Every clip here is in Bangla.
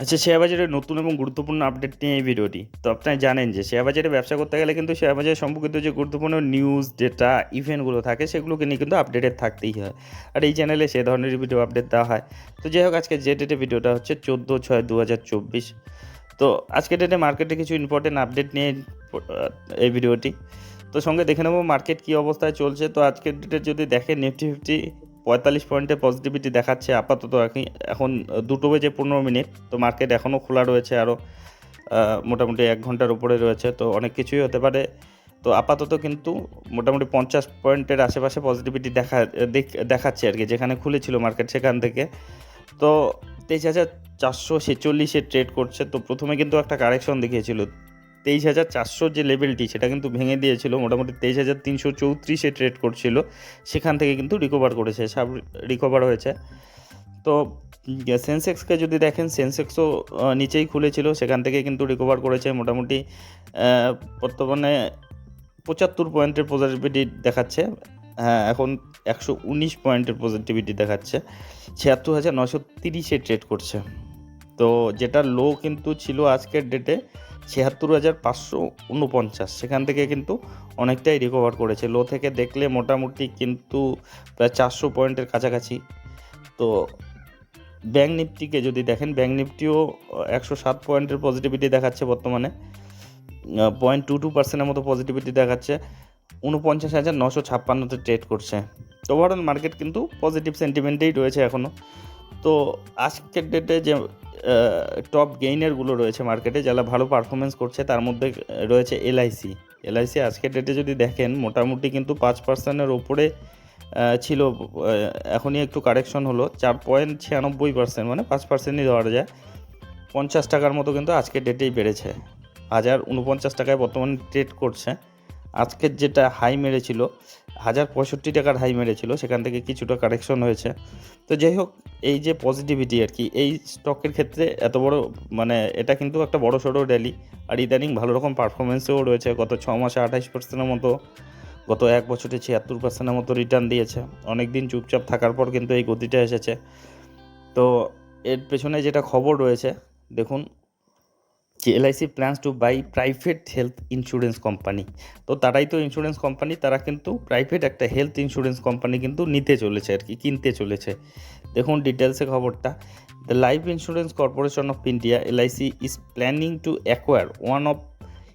আচ্ছা শেয়ার বাজারের নতুন এবং গুরুত্বপূর্ণ আপডেট নিয়ে এই ভিডিওটি। তো আপনারা জানেন যে শেয়ার বাজারে ব্যবসা করতে গেলে কিন্তু শেয়ার বাজার সম্পর্কিত যে গুরুত্বপূর্ণ নিউজ ডেটা ইভেন্টগুলো থাকে, সেগুলোকে নিয়ে কিন্তু আপডেটেড থাকতেই হয়। আর এই চ্যানেলে সে ধরনের ভিডিও আপডেট দেওয়া হয়। তো যাই হোক আজকে যে ডেটে ভিডিওটা হচ্ছে চোদ্দ ছয় দু হাজার চব্বিশ। তো আজকে ডেটে মার্কেটে কিছু ইম্পর্টেন্ট আপডেট নিয়ে এই ভিডিওটি তো সঙ্গে দেখে নেব মার্কেট কী অবস্থায় চলছে। তো আজকের ডেটে যদি দেখেন নিফটি ফিফটি পঁয়তাল্লিশ পয়েন্টে পজিটিভিটি দেখাচ্ছে, আপাতত এখন এখন দুটো বেজে পনেরো মিনিট, তো মার্কেট এখনও খোলা রয়েছে আরও মোটামুটি এক ঘণ্টার উপরে রয়েছে, তো অনেক কিছুই হতে পারে। তো আপাতত কিন্তু মোটামুটি পঞ্চাশ পয়েন্টের আশেপাশে পজিটিভিটি দেখ- দেখাচ্ছে আর কি, যেখানে খুলেছিল মার্কেট সেখান থেকে। তো তেইশ হাজার চারশো ছেচল্লিশে ট্রেড করছে, তো প্রথমে কিন্তু একটা কারেকশন দেখিয়েছিল তেইশ হাজার চারশোর যে লেভেলটি সেটা কিন্তু ভেঙে দিয়েছিল। মোটামুটি তেইশ হাজার তিনশো চৌত্রিশে ট্রেড করছিল। সেখান থেকে কিন্তু রিকভার করেছে, সাব রিকভার হয়েছে। তো সেন্সেক্সকে যদি দেখেন সেন্সেক্সও নিচেই খুলেছিল, সেখান থেকে কিন্তু রিকভার করেছে। মোটামুটি বর্তমানে পঁচাত্তর পয়েন্টের পজিটিভিটি দেখাচ্ছে। হ্যাঁ এখন একশো উনিশ পয়েন্টের পজিটিভিটি দেখাচ্ছে। ছিয়াত্তর হাজার নশো তিরিশে ট্রেড করছে। তো, যেটা লো কিন্তু ছিল আজকের ডেটে ছিয়াত্তর হাজার পাঁচশো উনপঞ্চাশ সেখান থেকে কিন্তু অনেকটাই রিকভার করেছে। লো থেকে দেখলে মোটামুটি কিন্তু প্রায় চারশো পয়েন্টের কাছাকাছি। তো ব্যাঙ্ক নিফটিকে যদি দেখেন ব্যাঙ্ক নিফটিও একশো সাত পয়েন্টের পজিটিভিটি দেখাচ্ছে বর্তমানে। পয়েন্ট টু টু পার্সেন্টের মতো পজিটিভিটি দেখাচ্ছে। উনপঞ্চাশ হাজার নশো ছাপ্পান্নতে ট্রেড করছে। ওভারঅল মার্কেট কিন্তু পজিটিভ সেন্টিমেন্টেই রয়েছে এখনও তো আজকের ডেটে যে টপ গেইনারগুলো রয়েছে মার্কেটে যারা ভালো পারফরমেন্স করছে, তার মধ্যে রয়েছে এলআইসি এলআইসি আজকের ডেটে যদি দেখেন, মোটামুটি কিন্তু পাঁচ পার্সেন্টের ওপরে ছিল এখনই একটু কারেকশন হলো, চার পয়েন্ট ছিয়ানব্বই পার্সেন্ট মানে পাঁচ পার্সেন্টই ধরা যায়। পঞ্চাশ টাকার মতো কিন্তু আজকের ডেটেই বেড়েছে। হাজার উনপঞ্চাশ টাকায় বর্তমানে ট্রেড করছে। আজকের যেটা হাই মেরেছিল হাজার পঁয়ষট্টি টাকার হাই মেরেছিল, সেখান থেকে কিছুটা কারেকশন হয়েছে। তো যাই হোক, এই যে পজিটিভিটি আর কি, এই স্টকের ক্ষেত্রে এত বড় মানে এটা কিন্তু একটা বড় সড়ো র্যালি আর ইদানিং ভালো রকম পারফরমেন্সেও রয়েছে, গত ছ মাসে আঠাইশ পার্সেন্টের মতো, গত এক বছরে ছিয়াত্তর পার্সেন্টের মতো রিটার্ন দিয়েছে। অনেক দিন চুপচাপ থাকার পর কিন্তু এই গতিটা এসেছে। তো এর পেছনে যেটা খবর রয়েছে, দেখুন যে LIC plans to buy private health insurance company তো তারাই তো ইন্স্যুরেন্স কোম্পানি তারা কিন্তু প্রাইভেট একটা হেলথ ইন্স্যুরেন্স কোম্পানি কিন্তু নিতে চলেছে আর কি, কিনতে চলেছে। দেখুন ডিটেলসে খবরটা। The Life Insurance Corporation of India LIC is planning to acquire one of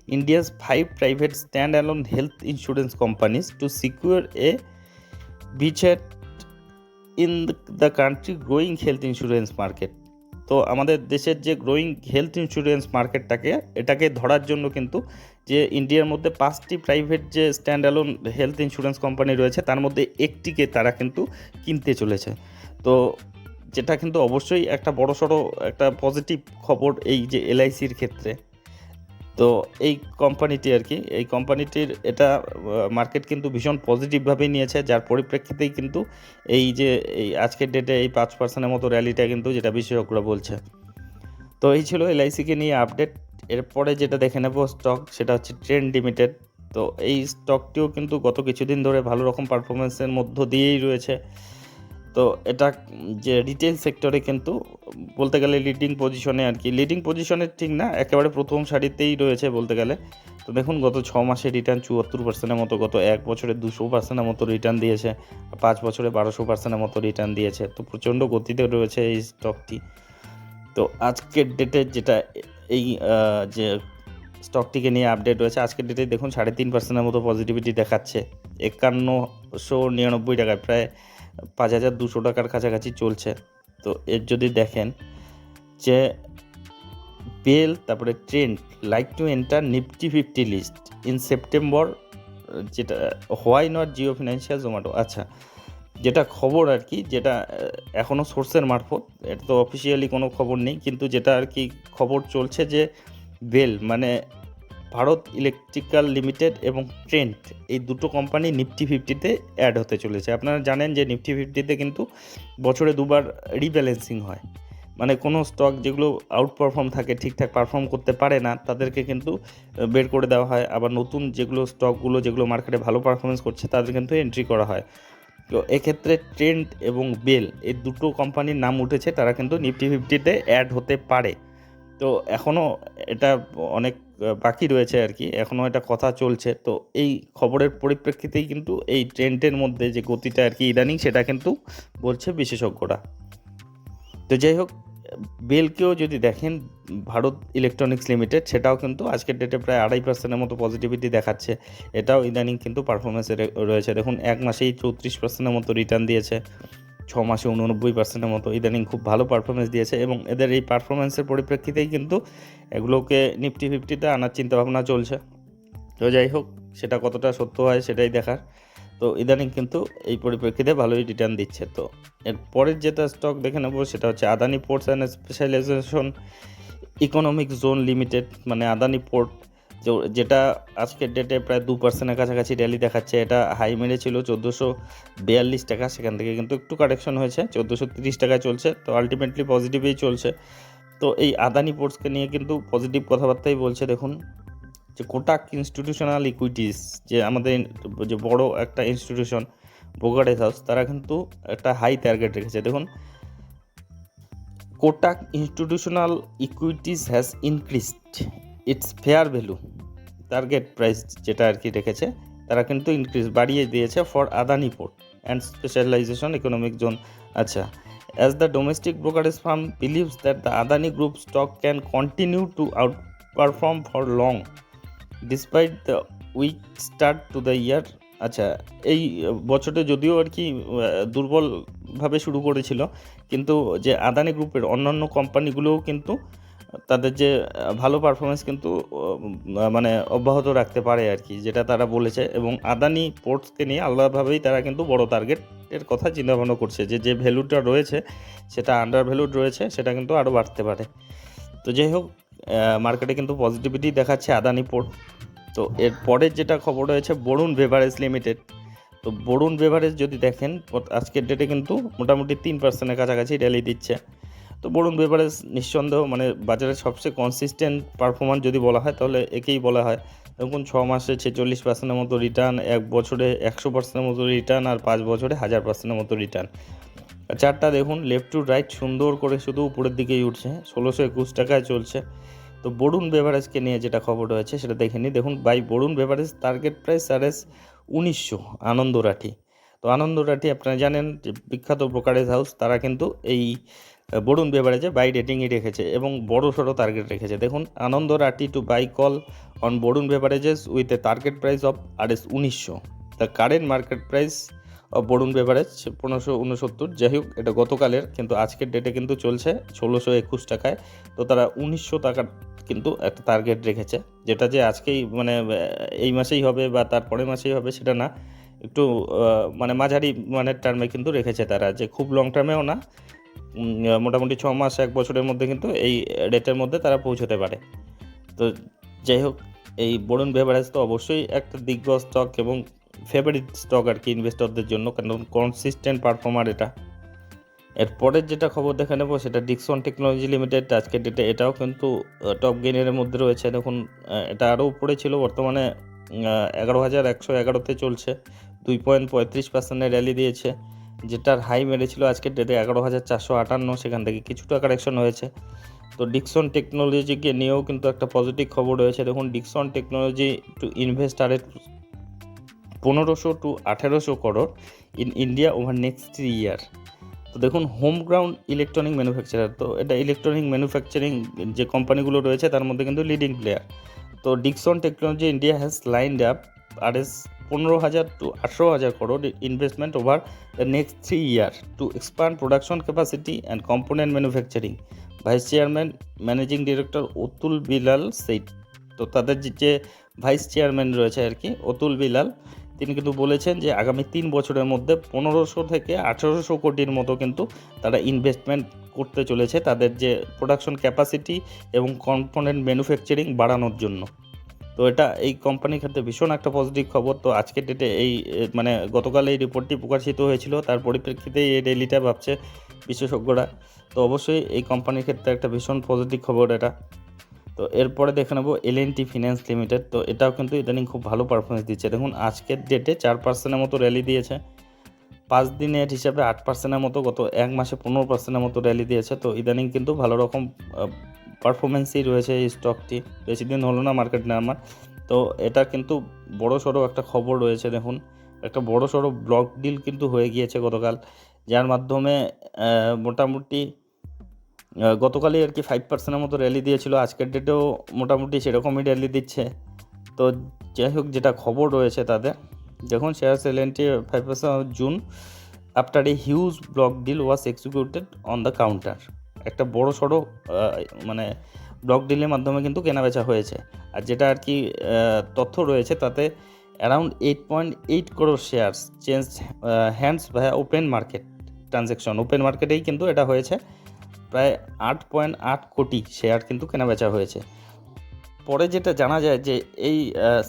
India's five private stand alone health insurance companies to secure a beachhead in the country growing health insurance market তো আমাদের দেশের যে গ্রোয়িং হেলথ ইন্স্যুরেন্স মার্কেটটাকে এটাকে ধরার জন্য কিন্তু যে ইন্ডিয়ার মধ্যে পাঁচটি প্রাইভেট যে stand alone health insurance company রয়েছে, তার মধ্যে একটিকে তারা কিন্তু কিনতে চলেছে। তো যেটা কিন্তু অবশ্যই একটা বড়সড় একটা পজিটিভ খবর এই যে এলআইসির ক্ষেত্রে। তো এই কোম্পানিটি আর কি, এই কোম্পানিটির এটা মার্কেট কিন্তু ভীষণ পজিটিভভাবেই নিয়েছে, যার পরিপ্রেক্ষিতেই কিন্তু এই যে, এই আজকের ডেটে এই পাঁচ পার্সেন্টের মতো র্যালিটা কিন্তু যেটা বিশেষজ্ঞরা বলছে। তো এই ছিল এলআইসিকে নিয়ে আপডেট এরপরে যেটা দেখে নেব স্টক সেটা হচ্ছে ট্রেন্ড লিমিটেড তো এই স্টকটিও কিন্তু গত কিছুদিন ধরে ভালো রকম পারফরমেন্সের মধ্য দিয়েই রয়েছে। তো এটা যে রিটেল সেক্টরে কিন্তু বলতে গেলে লিডিং পজিশনে আর কি। লিডিং পজিশনে ঠিক না, একেবারে প্রথম সারিতেই রয়েছে বলতে গেলে। তো দেখুন, গত ছ মাসে রিটার্ন চুয়াত্তর পার্সেন্টের মতো, গত এক বছরে দুশো পার্সেন্টের মতো রিটার্ন দিয়েছে পাঁচ বছরে বারোশো পার্সেন্টের মতো রিটার্ন দিয়েছে। তো প্রচণ্ড গতিতে রয়েছে এই স্টকটি তো আজকের ডেটে যেটা এই যে স্টকটিকে নিয়ে আপডেট রয়েছে, আজকের ডেটে দেখুন, সাড়ে তিন পার্সেন্টের মতো পজিটিভিটি দেখাচ্ছে। একান্নশো নিরানব্বই টাকায়, প্রায় পাঁচ হাজার দুশো টাকার কাছাকাছি চলছে। তো এর যদি দেখেন যে বেল তারপরে Trent like to enter Nifty fifty list in September, যেটা why not Jio Financial Zomato. আচ্ছা যেটা খবর আর কি, যেটা এখনও সোর্সের মারফত, এটা তো অফিসিয়ালি কোনো খবর নেই, কিন্তু যেটা আর কি খবর চলছে যে বেল মানে ভারত ইলেকট্রিক্যাল লিমিটেড এবং ট্রেন্ট এই দুটো কোম্পানি নিফটি ফিফটিতে অ্যাড হতে চলেছে। আপনারা জানেন যে নিফটি ফিফটিতে কিন্তু বছরে দুবার রিব্যালেন্সিং হয়। মানে কোনো স্টক যেগুলো আউট পারফর্ম থাকে, ঠিকঠাক পারফর্ম করতে পারে না, তাদেরকে কিন্তু বের করে দেওয়া হয়। আবার নতুন যেগুলো স্টকগুলো, যেগুলো মার্কেটে ভালো পারফরমেন্স করছে, তাদের কিন্তু এন্ট্রি করা হয়। তো এক্ষেত্রে ট্রেন্ড এবং বেল, এই দুটো কোম্পানির নাম উঠেছে, তারা কিন্তু নিফটি ফিফটিতে অ্যাড হতে পারে। তো এখনও এটা অনেক বাকি রয়েছে আর কি। এখনও এটা কথা চলছে। তো এই খবরের পরিপ্রেক্ষিতেই কিন্তু এই ট্রেন্ডের মধ্যে যে গতিটা আর কি ইদানিং, সেটা কিন্তু বলছে বিশেষজ্ঞরা। তো যাই হোক, বেলকেও যদি দেখেন, ভারত ইলেকট্রনিক্স লিমিটেড, সেটাও কিন্তু আজকের ডেটে প্রায় আড়াই পার্সেন্টের মতো পজিটিভিটি দেখাচ্ছে। এটাও ইদানিং কিন্তু পারফরমেন্সে রয়েছে। দেখুন, এক মাসেই চৌত্রিশ পার্সেন্টের মতো রিটার্ন দিয়েছে। ছ মাসে উননব্বই পার্সেন্টের মতো ইদানিং খুব ভালো পারফরমেন্স দিয়েছে এবং এদের এই পারফরমেন্সের পরিপ্রেক্ষিতেই কিন্তু এগুলোকে নিফটি ফিফটিতে আনার চিন্তাভাবনা চলছে। তো যাই হোক, সেটা কতটা সত্য হয় সেটাই দেখার। তো ইদানিং কিন্তু এই পরিপ্রেক্ষিতে ভালোই রিটার্ন দিচ্ছে। তো এর পরের যেটা স্টক দেখে নেব, সেটা হচ্ছে Adani Ports and Specialization Economic Zone Limited মানে আদানি পোর্ট যেটা আজকের ডেটে প্রায় দু পার্সেন্টের কাছাকাছি র্যালি দেখাচ্ছে, এটা হাই মেরেছিল চোদ্দোশো বিয়াল্লিশ টাকা। সেখান থেকে কিন্তু একটু কারেকশন হয়েছে, চোদ্দোশো তিরিশ টাকায় চলছে, তো আলটিমেটলি পজিটিভই চলছে। তো এই আদানি পোর্টসকে নিয়ে কিন্তু পজিটিভ কথাবার্তাই বলছে, দেখুন। যে কোটাক ইনস্টিটিউশনাল ইকুইটিস যে আমাদের যে বড় একটা ইনস্টিটিউশন ব্রোকারেজ হাউস তারা কিন্তু একটা হাই টার্গেট রেখেছে। দেখুন Kotak Institutional Equities has increased its fair value. Target price যেটা আর কি রেখেছে, তারা কিন্তু ইনক্রিজ বাড়িয়ে দিয়েছে for Adani port and specialization economic zone আচ্ছা। As the domestic brokerage firm believes that the Adani group stock can continue to outperform for long despite the weak start to the year আচ্ছা এই বছরটা যদিও আর কি দুর্বলভাবে শুরু করেছিল, কিন্তু যে আদানি গ্রুপের অন্যান্য কোম্পানিগুলোও কিন্তু তাদের যে ভালো পারফরমেন্স কিন্তু মানে অব্যাহত রাখতে পারে আর কি, যেটা তারা বলেছে। এবং আদানি পোর্টসকে নিয়ে আলাদাভাবেই তারা কিন্তু বড় টার্গেটের কথা চিন্তাভাবনা করছে যে যে ভ্যালুটা রয়েছে, সেটা আন্ডার ভ্যালুড রয়েছে, সেটা কিন্তু আরও বাড়তে পারে। তো যাই হোক মার্কেটে কিন্তু পজিটিভিটি দেখাচ্ছে আদানি পোর্ট তো এর পরের যেটা খবর রয়েছে, বরুণ বেভারেজ লিমিটেড তো বরুণ বেভারেজ যদি দেখেন, আজকের ডেটে কিন্তু মোটামুটি তিন পার্সেন্টের কাছাকাছি র্যালি দিচ্ছে। তো বরুণ বেভারেজ নিঃসন্দেহ মানে বাজারের সবচেয়ে কনসিস্টেন্ট পারফরমেন্স যদি বলা হয়, তাহলে একেই বলা হয়। দেখুন, ছ মাসে ছেচল্লিশ পার্সেন্টের মতো রিটার্ন এক বছরে একশো পার্সেন্টের মতো রিটার্ন আর পাঁচ বছরে হাজার পার্সেন্টের মতো রিটার্ন চারটা দেখুন লেফট টু রাইট সুন্দর করে শুধু উপরের দিকেই উঠছে, ষোলোশো একুশ টাকায় চলছে। তো বরুণ বেভারেজকে নিয়ে যেটা খবর রয়েছে, সেটা দেখে নিই দেখুন buy Varun beverage target price S উনিশশো, আনন্দরাঠি। তো আনন্দ আনন্দরাঠি, আপনারা জানেন যে বিখ্যাত ব্রোকারেজ হাউস তারা কিন্তু এই বরুণ বেভারেজে বাই রেটিংই রেখেছে এবং বড় সড়ো টার্গেট রেখেছে। দেখুন, Anand Rathi to buy call on Varun beverages with a target price of R S উনিশশো। The current market price of Varun beverage পনেরোশো উনসত্তর। যাই হোক, এটা গতকালের, কিন্তু আজকের ডেটে কিন্তু চলছে ষোলোশো একুশ টাকায়। তো তারা উনিশশো টাকার কিন্তু একটা টার্গেট রেখেছে, যেটা যে আজকেই মানে এই মাসেই হবে বা তার পরের মাসেই হবে সেটা না। একটু মানে মাঝারি মানের টার্মে কিন্তু রেখেছে তারা, যে খুব লং টার্মেও না। মোটামুটি ছ মাস, এক বছরের মধ্যে কিন্তু এই রেটের মধ্যে তারা পৌঁছতে পারে। তো যাই হোক, এই বরুণ বেভারেজ তো অবশ্যই একটা দিগ্গজ স্টক এবং ফেভারিট স্টক আর কি ইনভেস্টরদের জন্য, কারণ কনসিস্টেন্ট পারফর্মার এটা। এরপরের যেটা খবর দেখে নেব, সেটা ডিকসন টেকনোলজি লিমিটেড আজকের ডেটে এটাও কিন্তু টপ গেনের মধ্যে রয়েছে। দেখুন এটা আরও উপরে ছিল, বর্তমানে এগারো হাজার একশো এগারোতে চলছে। দুই পয়েন্ট পঁয়ত্রিশ পার্সেন্টের র্যালি দিয়েছে। যেটার হাই মেরেছিল আজকের ডেটে এগারো হাজার চারশো আটান্ন, সেখান থেকে কিছুটা কারেকশন হয়েছে। তো ডিকসন টেকনোলজিকে নিয়েও কিন্তু একটা পজিটিভ খবর রয়েছে। দেখুন Dixon technology to invest R পনেরোশো টু আঠেরোশো crore in India over next three year তো দেখুন হোম গ্রাউন্ড ইলেকট্রনিক ম্যানুফ্যাকচারার তো এটা ইলেকট্রনিক ম্যানুফ্যাকচারিং যে কোম্পানিগুলো রয়েছে, তার মধ্যে কিন্তু লিডিং প্লেয়ার তো Dixon technology India has lined up R S পনেরো হাজার টু আঠেরো হাজার crore investment over the next three year to expand production capacity and component manufacturing vice chairman managing director Atul Bilal said তো তাদের যে ভাইস চেয়ারম্যান রয়েছে আর কি, অতুল বিলাল, তিনি কিন্তু বলেছেন যে আগামী তিন বছরের মধ্যে পনেরোশো থেকে আঠেরোশো কোটির মতো কিন্তু তারা ইনভেস্টমেন্ট করতে চলেছে তাদের যে প্রোডাকশন ক্যাপাসিটি এবং কম্পোনেন্ট ম্যানুফ্যাকচারিং বাড়ানোর জন্য। তো এটা এই কোম্পানির ক্ষেত্রে ভীষণ একটা পজিটিভ খবর। তো আজকের ডেটে এই মানে গতকাল এই রিপোর্টটি প্রকাশিত হয়েছিল, তার পরিপ্রেক্ষিতে এই ডেলিটা ভাবছে বিশেষজ্ঞরা। তো অবশ্যই এই কোম্পানির ক্ষেত্রে একটা ভীষণ পজিটিভ খবর এটা। তো এরপরে দেখে নেব টি ফিন্যান্স লিমিটেড তো এটাও কিন্তু ইদানিং খুব ভালো পারফরমেন্স দিচ্ছে। দেখুন, আজকের ডেটে চার পার্সেন্টের মতো র্যালি দিয়েছে। পাঁচ দিনের হিসাবে আট পার্সেন্টের মতো, গত এক মাসে পনেরো পার্সেন্টের মতো র্যালি দিয়েছে। তো ইদানিং কিন্তু ভালো রকম পারফরমেন্সই রয়েছে এই স্টকটি বেশি দিন হলো না মার্কেট নামার তো এটা কিন্তু বড় সড়ো একটা খবর রয়েছে দেখুন। একটা বড় সড়ো ব্লক ডিল কিন্তু হয়ে গিয়েছে গতকাল, যার মাধ্যমে মোটামুটি গতকালই আর কি ফাইভ পার্সেন্টের মতো র্যালি দিয়েছিল। আজকের ডেটেও মোটামুটি সেরকমই র্যালি দিচ্ছে। তো যাই হোক, যেটা খবর রয়েছে তাদের, দেখুন শেয়ার সেলেন্টি five percent June after a huge block deal was executed on the counter একটা বড় সড়ো মানে ব্লক ডিলের মাধ্যমে কিন্তু কেনাবেচা হয়েছে। আর যেটা আর কি তথ্য রয়েছে তাতে around eight point eight crore shares change hands via open market transaction open মার্কেটেই কিন্তু এটা হয়েছে প্রায় আট পয়েন্ট আট কোটি শেয়ার কিন্তু কেনাবেচা হয়েছে। পরে যেটা জানা যায় যে এই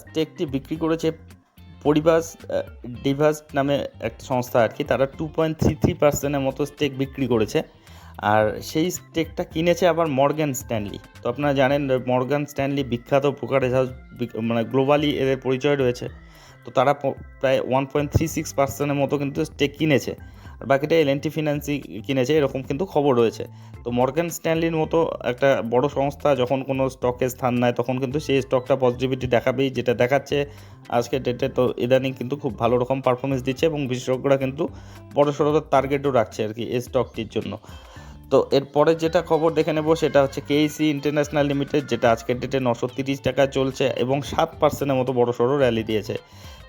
স্টেকটি বিক্রি করেছে পরিবাস ডিভাস নামে একটা সংস্থা আর কি। তারা টু পয়েন্ট থ্রি থ্রি পার্সেন্টের মতো স্টেক বিক্রি করেছে। আর সেই স্টেকটা কিনেছে আবার মর্গ্যান স্ট্যানলি। তো আপনারা জানেন মর্গ্যান স্ট্যানলি বিখ্যাত ব্রোকারেজ হাউস মানে গ্লোবালি এদের পরিচয় রয়েছে। তো তারা প্রায় ওয়ান পয়েন্ট থ্রি সিক্স পার্সেন্টের মতো কিন্তু স্টেক কিনেছে। আর বাকিটা এল এন টি ফিন্যান্সি কিনেছে, এরকম কিন্তু খবর রয়েছে। তো মর্গ্যান স্ট্যানলির মতো একটা বড় সংস্থা যখন কোনো স্টকে স্থান নেয়, তখন কিন্তু সেই স্টকটা পজিটিভিটি দেখাবেই, যেটা দেখাচ্ছে আজকের ডেটে তো ইদানিং কিন্তু খুব ভালো রকম পারফরমেন্স দিচ্ছে এবং বিশেষজ্ঞরা কিন্তু বড় সড়ো টার্গেটও রাখছে আর কি এই স্টকটির জন্য। তো এরপরে যেটা খবর দেখে নেব, সেটা হচ্ছে কেইসি ইন্টারন্যাশনাল লিমিটেড যেটা আজকের ডেটে নশো তিরিশ টাকা চলছে এবং সাত পার্সেন্টের মতো বড় সড়ো র্যালি দিয়েছে।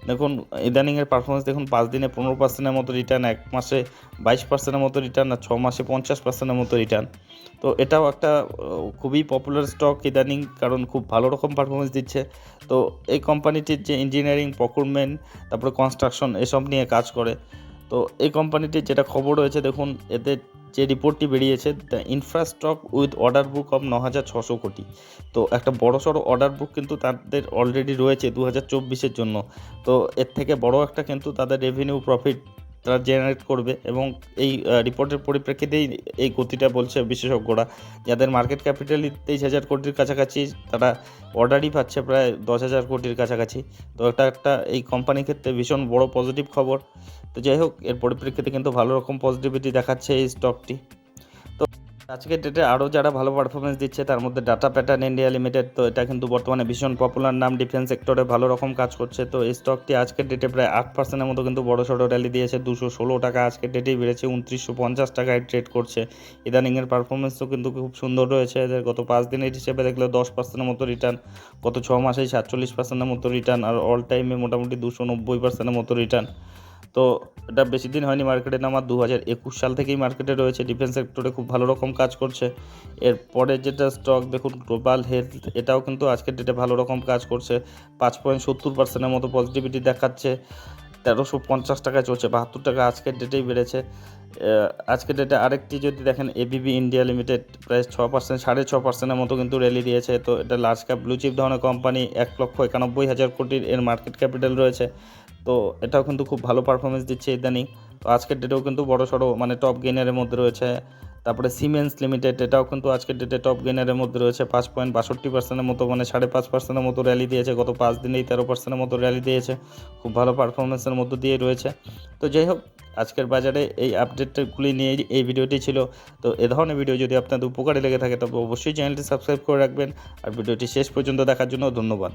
দেখুন ইদানিংয়ের পারফরমেন্স দেখুন, পাঁচ দিনে পনেরো পার্সেন্টের মতো রিটার্ন এক মাসে বাইশ পার্সেন্টের মতো রিটার্ন আর ছ মাসে পঞ্চাশ পার্সেন্টের মতো রিটার্ন তো এটাও একটা খুবই পপুলার স্টক ইদানিং, কারণ খুব ভালো রকম পারফরমেন্স দিচ্ছে। তো এই কোম্পানিটির যে ইঞ্জিনিয়ারিং প্রকুরমেন্ট তারপরে কনস্ট্রাকশন এসব নিয়ে কাজ করে। তো এই কোম্পানিটির যেটা খবর রয়েছে, দেখুন, এদের যে রিপোর্টটি বেরিয়েছে, the infra stock with order book of ন হাজার ছশো কোটি। তো একটা বড় সড়ো অর্ডার বুক কিন্তু তাদের অলরেডি রয়েছে দু হাজার চব্বিশের জন্য। তো এর থেকে বড় একটা কিন্তু তাদের রেভিনিউ প্রফিট তারা জেনারেট করবে এবং এই রিপোর্টের পরিপ্রেক্ষিতেই এই গতিটা বলছে বিশেষজ্ঞরা। যাদের মার্কেট ক্যাপিটাল তেইশ হাজার কোটির কাছাকাছি, তারা অর্ডারই পাচ্ছে প্রায় দশ হাজার কোটির কাছাকাছি। তো এটা একটা এই কোম্পানির ক্ষেত্রে ভীষণ বড় পজিটিভ খবর। তো যাই হোক, এর পরিপ্রেক্ষিতে কিন্তু ভালো রকম পজিটিভিটি দেখাচ্ছে এই স্টকটি তো আজকের ডেটে আরও যারা ভালো পারফরমেন্স দিচ্ছে, তার মধ্যে ডাটা প্যাটার্ন ইন্ডিয়া লিমিটেড তো এটা কিন্তু বর্তমানে ভীষণ পপুলার নাম। ডিফেন্স সেক্টরে ভালো রকম কাজ করছে। তো এই স্টকটি আজকের ডেটে প্রায় আট পার্সেন্টের মতো কিন্তু বড় সড়ো র্যালি দিয়েছে। দুশো ষোলো টাকা আজকের ডেটেই বেড়েছে, উনত্রিশশো পঞ্চাশ টাকায় ট্রেড করছে। ইদানিংয়ের পারফরমেন্সও কিন্তু খুব সুন্দর রয়েছে। এদের গত পাঁচ দিনের হিসেবে দেখলে দশ পার্সেন্টের মতো রিটার্ন গত ছ মাসেই সাতচল্লিশ পার্সেন্টের মতো রিটার্ন আর অল টাইমে মোটামুটি দুশো নব্বই পার্সেন্টের মতো রিটার্ন তো এটা বেশি দিন হয়নি মার্কেটে নামার দু হাজার একুশ সাল থেকেই মার্কেটে রয়েছে। ডিফেন্স সেক্টরে খুব ভালো রকম কাজ করছে। এরপরে যেটা স্টক দেখুন গ্লোবাল হেলথ এটাও কিন্তু আজকের ডেটে ভালো রকম কাজ করছে। পাঁচ পয়েন্ট সত্তর পার্সেন্টের মতো পজিটিভিটি দেখাচ্ছে। তেরোশো পঞ্চাশ টাকায় চলছে, বাহাত্তর টাকা আজকের ডেটেই বেড়েছে। আজকের ডেটে আরেকটি যদি দেখেন এবিবি ইন্ডিয়া লিমিটেড প্রায় ছ পার্সেন্ট সাড়ে ছ পার্সেন্টের মতো কিন্তু র্যালি দিয়েছে। তো এটা লার্জ ক্যাপ ব্লু চিপ ধরনের কোম্পানি এক লক্ষ একানব্বই হাজার কোটির এর মার্কেট ক্যাপিটাল রয়েছে। তো এটাও কিন্তু খুব ভালো পারফরমেন্স দিচ্ছে ইদানিং। তো আজকের ডেটেও কিন্তু বড় সড়ো মানে টপ গেইনারের মধ্যে রয়েছে। তারপরে সিমেন্স লিমিটেড এটাও কিন্তু আজকের ডেটে টপ গেইনারের মধ্যে রয়েছে। পাঁচ পয়েন্ট বাষট্টি পার্সেন্টের মতো মানে সাড়ে পাঁচ পার্সেন্টের মতো র্যালি দিয়েছে। গত পাঁচ দিনেই তেরো পার্সেন্টের মতো র্যালি দিয়েছে। খুব ভালো পারফরমেন্সের মধ্য দিয়ে রয়েছে। তো যাই হোক, আজকের বাজারে এই আপডেটগুলি নিয়ে এই ভিডিওটি ছিল। তো এ ধরনের ভিডিও যদি আপনাদের উপকারে লেগে থাকে, তবে অবশ্যই চ্যানেলটি সাবস্ক্রাইব করে রাখবেন। আর ভিডিওটি শেষ পর্যন্ত দেখার জন্য ধন্যবাদ।